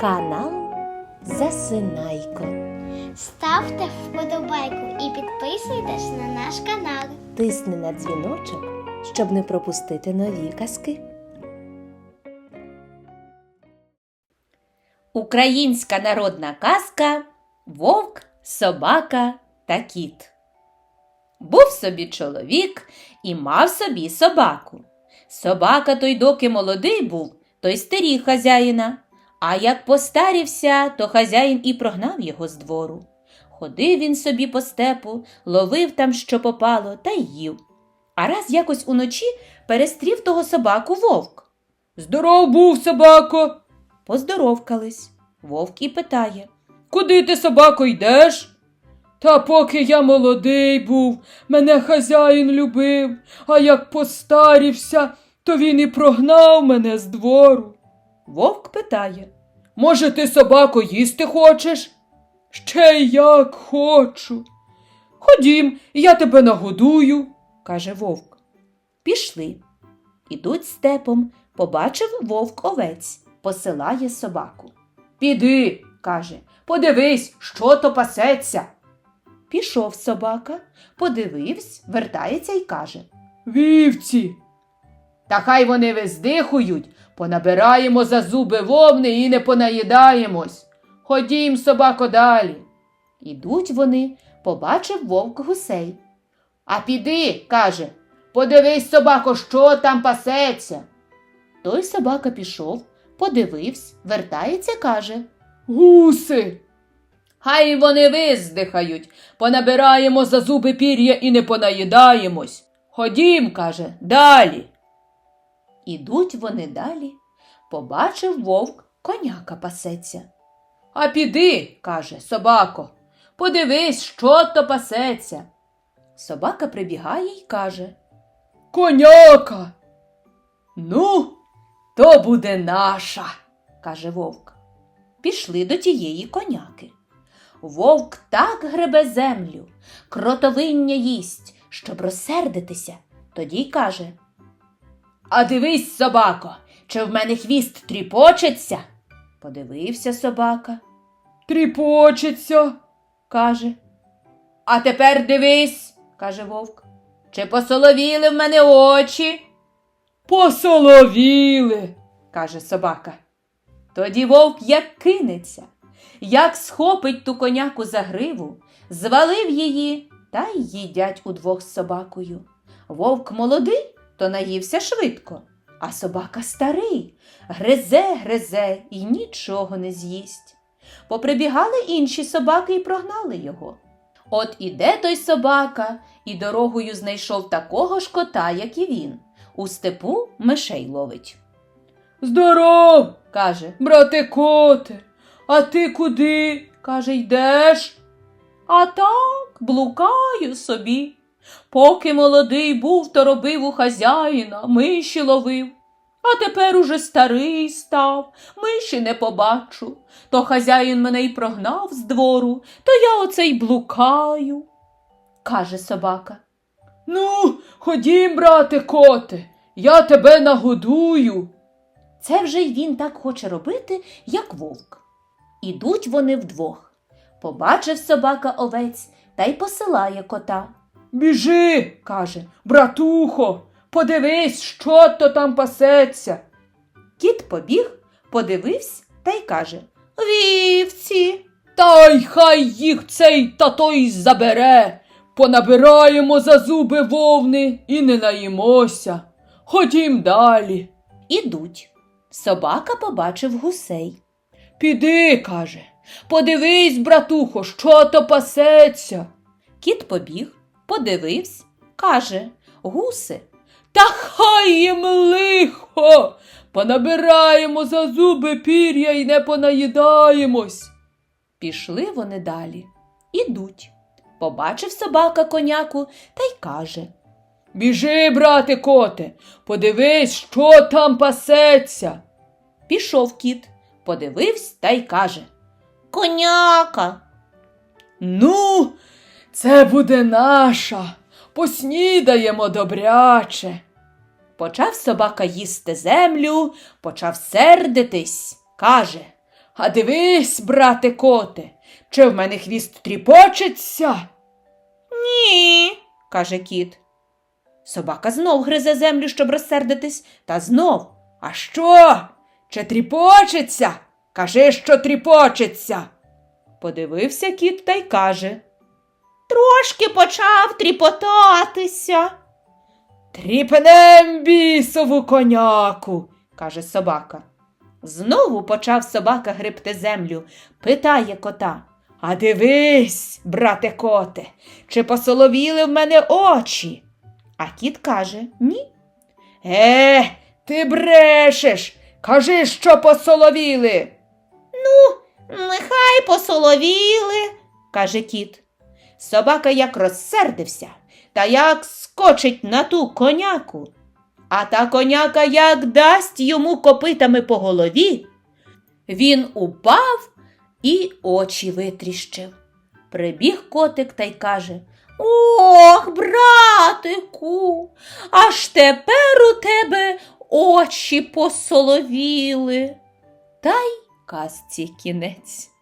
Канал Засинайко. Ставте вподобайку і підписуйтесь на наш канал. Тисни на дзвіночок, щоб не пропустити нові казки. Українська народна казка Вовк, собака та кіт. Був собі чоловік і мав собі собаку. Собака той доки молодий був, той стеріг хазяїна. А як постарівся, то хазяїн і прогнав його з двору. Ходив він собі по степу, ловив там, що попало, та й їв. А раз якось уночі перестрів того собаку вовк. Здоров був, собако. Поздоровкались. Вовк і питає. Куди ти, собако, йдеш? Та поки я молодий був, мене хазяїн любив, а як постарівся, то він і прогнав мене з двору. Вовк питає. Може, ти, собако, їсти хочеш? Ще як хочу. Ходім, я тебе нагодую. каже вовк. Пішли. Ідуть степом, побачив вовк овець, посилає собаку. Піди, каже, подивись, що то пасеться. Пішов собака, подивився, вертається й каже. Вівці. Та хай вони виздихують, понабираємо за зуби вовни і не понаїдаємось. Ходім, собако, далі. Ідуть вони, побачив вовк гусей. А піди, каже, подивись, собако, що там пасеться. Той собака пішов, подивився, вертається, каже. Гуси. Хай вони виздихають, понабираємо за зуби пір'я і не понаїдаємось. Ходім, каже, далі. Ідуть вони далі. Побачив вовк, коняка пасеться. А піди, каже, собако, подивись, що то пасеться. Собака прибігає й каже. Коняка. Ну, то буде наша. каже вовк. Пішли до тієї коняки. Вовк так гребе землю, кротовиння їсть, щоб розсердитися. Тоді й каже А дивись, собако, чи в мене хвіст тріпочеться? Подивився собака, Тріпочеться. каже, А тепер дивись, каже вовк. чи посоловіли в мене очі? Посоловіли. каже собака. Тоді вовк як кинеться, як схопить ту коняку за гриву, звалив її та й їдять удвох з собакою. Вовк молодий, то наївся швидко, а собака старий, гризе, гризе і нічого не з'їсть. Поприбігали інші собаки і прогнали його. От іде той собака і дорогою знайшов такого ж кота, як і він. У степу мишей ловить. Здоров, Каже, брате коте, а ти куди? каже, йдеш? А так блукаю собі. Поки молодий був, то робив у хазяїна, миші ловив. А тепер уже старий став, миші не побачу. То хазяїн мене й прогнав з двору, то я оце й блукаю, каже собака. Ну, ходім, брате коте, я тебе нагодую. Це вже й він так хоче робити, як вовк. Ідуть вони вдвох. Побачив собака овець та й посилає кота. Біжи, каже, братухо, подивись, що то там пасеться. Кіт побіг, подивився та й каже Вівці. Та й хай їх цей та той забере. Понабираємо за зуби вовни і не наїмося. Ходім далі. Ідуть. Собака побачив гусей. Піди, каже, подивись, братухо, що то пасеться. Кіт побіг, подивився, каже Гуси. Та хай їм лихо. Понабираємо за зуби пір'я і не понаїдаємось. Пішли вони далі. Ідуть. Побачив собака коняку та й каже Біжи, брате коте, подивись, що там пасеться. Пішов кіт, подивився та й каже Коняка. Ну, це буде наша. Поснідаємо добряче. Почав собака їсти землю, почав сердитись, каже А дивись, брате коте, чи в мене хвіст тріпочеться? Ні, каже кіт. Собака знов гризе землю, щоб розсердитись, та знов. А що? Чи тріпочеться? Кажи, що тріпочеться. Подивився кіт та й каже. Трошки почав тріпотатися. Тріпнем бісову коняку. каже собака. Знову почав собака грибти землю, питає кота. А дивись, брате коте, чи посоловіли в мене очі? А кіт каже ні. Е, ти брешеш. Кажи, що посоловіли. Ну, Нехай посоловіли, каже кіт. Собака як розсердився, та як скочить на ту коняку. А та коняка як дасть йому копитами по голові. Він упав і очі витріщив. Прибіг котик та й каже Ох, братику, аж тепер у тебе очі посоловіли. Та й казці кінець.